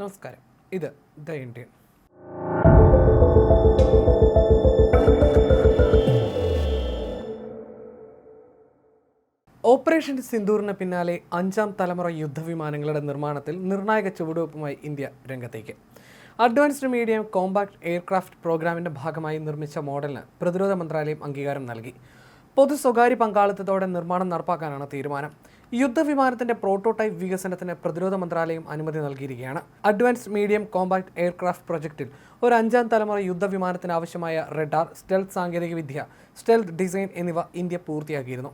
നമസ്കാരം. ഇത് the Indian. Operation സിന്ദൂറിന് പിന്നാലെ അഞ്ചാം തലമുറ യുദ്ധവിമാനങ്ങളുടെ നിർമ്മാണത്തിൽ നിർണായക ചുവടുവയ്പുമായി ഇന്ത്യ രംഗത്തേക്ക്. അഡ്വാൻസ്ഡ് മീഡിയം കോമ്പാക്ട് എയർക്രാഫ്റ്റ് പ്രോഗ്രാമിന്റെ ഭാഗമായി നിർമ്മിച്ച മോഡലിന് പ്രതിരോധ മന്ത്രാലയം അംഗീകാരം നൽകി. പൊതു സ്വകാര്യ പങ്കാളിത്തത്തോടെ നിർമ്മാണം നടപ്പാക്കാനാണ് തീരുമാനം. യുദ്ധവിമാനത്തിന്റെ പ്രോട്ടോടൈപ്പ് വികസനത്തിന് പ്രതിരോധ മന്ത്രാലയം അനുമതി നൽകിയിരിക്കുകയാണ്. അഡ്വാൻസ് മീഡിയം കോമ്പാക്ട് എയർക്രാഫ്റ്റ് പ്രൊജക്ടിൽ ഒരു അഞ്ചാം തലമുറ യുദ്ധവിമാനത്തിന് ആവശ്യമായ റഡാർ സ്റ്റെൽത്ത് സാങ്കേതികവിദ്യ സ്റ്റെൽത്ത് ഡിസൈൻ എന്നിവ ഇന്ത്യ പൂർത്തിയാക്കിയിരുന്നു.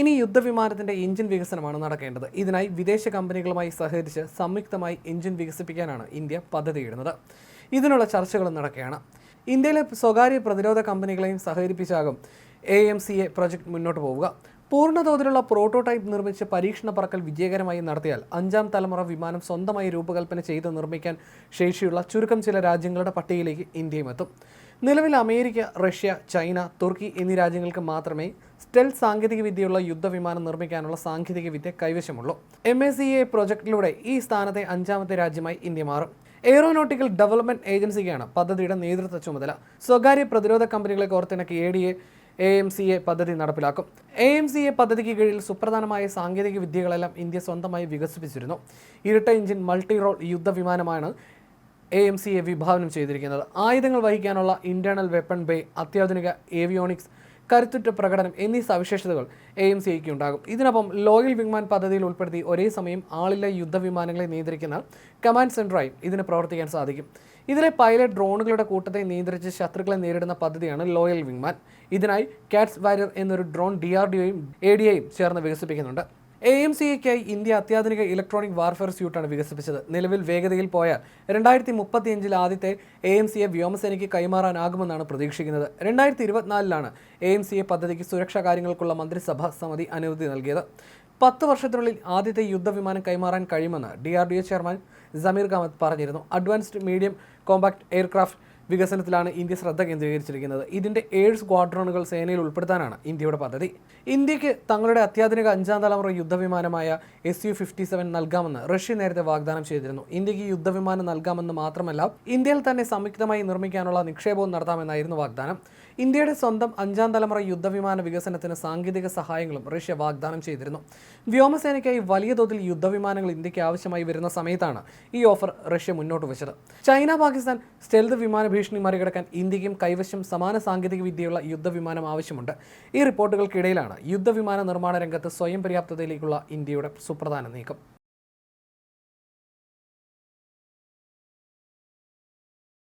ഇനി യുദ്ധവിമാനത്തിന്റെ എഞ്ചിൻ വികസനമാണ് നടക്കേണ്ടത്. ഇതിനായി വിദേശ കമ്പനികളുമായി സഹകരിച്ച് സംയുക്തമായി എഞ്ചിൻ വികസിപ്പിക്കാനാണ് ഇന്ത്യ പദ്ധതിയിടുന്നത്. ഇതിനുള്ള ചർച്ചകളും നടക്കുകയാണ്. ഇന്ത്യയിലെ സ്വകാര്യ പ്രതിരോധ കമ്പനികളെയും സഹകരിപ്പിച്ചാകും A M C A project മുന്നോട്ട് പോവുക. പൂർണതോതിലുള്ള പ്രോട്ടോടൈപ്പ് നിർമ്മിച്ച് പരീക്ഷണ പറക്കൽ വിജയകരമായി നടത്തിയാൽ അഞ്ചാം തലമുറ വിമാനം സ്വന്തമായി രൂപകൽപ്പന ചെയ്ത് നിർമ്മിക്കാൻ ശേഷിയുള്ള ചുരുക്കം ചില രാജ്യങ്ങളുടെ പട്ടികയിലേക്ക് ഇന്ത്യയും എത്തും. നിലവിൽ അമേരിക്ക റഷ്യ ചൈന തുർക്കി എന്നീ രാജ്യങ്ങൾക്ക് മാത്രമേ സ്റ്റെൽ സാങ്കേതികവിദ്യയുള്ള യുദ്ധവിമാനം നിർമ്മിക്കാനുള്ള സാങ്കേതികവിദ്യ കൈവശമുള്ളൂ. എം എ സി എ പ്രൊജക്ടിലൂടെ ഈ സ്ഥാനത്തെ അഞ്ചാമത്തെ രാജ്യമായി ഇന്ത്യ മാറും. എയ്റോനോട്ടിക്കൽ ഡെവലപ്മെന്റ് ഏജൻസിക്കാണ് പദ്ധതിയുടെ നേതൃത്വ ചുമതല. സ്വകാര്യ പ്രതിരോധ കമ്പനികളെ കോർത്തിണക്കി A D A A M C A പദ്ധതി നടപ്പിലാക്കും. എ എം സി എ പദ്ധതിക്ക് കീഴിൽ സുപ്രധാനമായ സാങ്കേതിക വിദ്യകളെല്ലാം ഇന്ത്യ സ്വന്തമായി വികസിപ്പിച്ചിരുന്നു. ഇരട്ട എഞ്ചിൻ മൾട്ടി റോൾ യുദ്ധവിമാനമാണ് എ എം സി എ വിഭാവനം ചെയ്തിരിക്കുന്നത്. ആയുധങ്ങൾ വഹിക്കാനുള്ള ഇന്റേണൽ വെപ്പൺ ബേ അത്യാധുനിക ഏവിയോണിക്സ് കരുത്തുറ്റ പ്രകടനം എന്നീ സവിശേഷതകൾ എ എം സി ഐക്ക് ഉണ്ടാകും. ഇതിനൊപ്പം ലോയൽ വിങ്മാൻ പദ്ധതിയിൽ ഉൾപ്പെടുത്തി ഒരേ സമയം ആളില്ല യുദ്ധവിമാനങ്ങളെ നിയന്ത്രിക്കുന്ന കമാൻഡ് സെന്ററായും ഇതിന് പ്രവർത്തിക്കാൻ സാധിക്കും. ഇതിലെ പൈലറ്റ് ഡ്രോണുകളുടെ കൂട്ടത്തെ നിയന്ത്രിച്ച് ശത്രുക്കളെ നേരിടുന്ന പദ്ധതിയാണ് ലോയൽ വിങ്മാൻ ഇതിനായി കാറ്റ്സ് വാരിയർ എന്നൊരു ഡ്രോൺ ഡി ആർ ഡിഒയും എ ഡി ചേർന്ന് വികസിപ്പിക്കുന്നുണ്ട്. എ എം സി എക്കായി ഇന്ത്യ അത്യാധുനിക ഇലക്ട്രോണിക് വാർഫെയർ സ്യൂട്ടാണ് വികസിപ്പിച്ചത്. നിലവിൽ വേഗതയിൽ പോയാൽ രണ്ടായിരത്തി മുപ്പത്തിയഞ്ചിൽ ആദ്യത്തെ എ എം സി എ വ്യോമസേനയ്ക്ക് കൈമാറാനാകുമെന്നാണ് പ്രതീക്ഷിക്കുന്നത്. രണ്ടായിരത്തി ഇരുപത്തിനാലിലാണ് എ എം സി എ പദ്ധതിക്ക് സുരക്ഷാ കാര്യങ്ങൾക്കുള്ള മന്ത്രിസഭാ സമിതി അനുമതി നൽകിയത്. പത്ത് വർഷത്തിനുള്ളിൽ ആദ്യത്തെ യുദ്ധവിമാനം കൈമാറാൻ കഴിയുമെന്ന് D R D O chairman Sameer Kamath പറഞ്ഞിരുന്നു. അഡ്വാൻസ്ഡ് മീഡിയം കോമ്പാക്ട് എയർക്രാഫ്റ്റ് വികസനത്തിലാണ് ഇന്ത്യ ശ്രദ്ധ കേന്ദ്രീകരിച്ചിരിക്കുന്നത്. ഇതിന്റെ ഏഴ് സ്ക്വാഡ്രോണുകൾ സേനയിൽ ഉൾപ്പെടുത്താനാണ് ഇന്ത്യയുടെ പദ്ധതി. ഇന്ത്യയ്ക്ക് തങ്ങളുടെ അത്യാധുനിക അഞ്ചാം തലമുറ യുദ്ധവിമാനമായ എസ് യു ഫിഫ്റ്റി സെവൻ നൽകാമെന്ന് റഷ്യ നേരത്തെ വാഗ്ദാനം ചെയ്തിരുന്നു. ഇന്ത്യയ്ക്ക് യുദ്ധവിമാനം നൽകാമെന്ന് മാത്രമല്ല ഇന്ത്യയിൽ തന്നെ സംയുക്തമായി നിർമ്മിക്കാനുള്ള നിക്ഷേപവും നടത്താമെന്നായിരുന്നു വാഗ്ദാനം. ഇന്ത്യയുടെ സ്വന്തം അഞ്ചാം തലമുറ യുദ്ധവിമാന വികസനത്തിന് സാങ്കേതിക സഹായങ്ങളും റഷ്യ വാഗ്ദാനം ചെയ്തിരുന്നു. വ്യോമസേനയ്ക്കായി വലിയ തോതിൽ യുദ്ധവിമാനങ്ങൾ ഇന്ത്യയ്ക്ക് ആവശ്യമായി വരുന്ന സമയത്താണ് ഈ ഓഫർ റഷ്യ മുന്നോട്ട് വെച്ചത്. ചൈന പാകിസ്ഥാൻ സ്റ്റെൽത്ത് വിമാന ഭീഷണി മറികടക്കാൻ ഇന്ത്യക്കും കൈവശം സമാന സാങ്കേതിക വിദ്യയുള്ള യുദ്ധവിമാനം ആവശ്യമുണ്ട്. ഈ റിപ്പോർട്ടുകൾക്കിടയിലാണ് യുദ്ധവിമാന നിർമ്മാണ രംഗത്ത് സ്വയം പര്യാപ്തതയിലേക്കുള്ള ഇന്ത്യയുടെ സുപ്രധാന നീക്കം.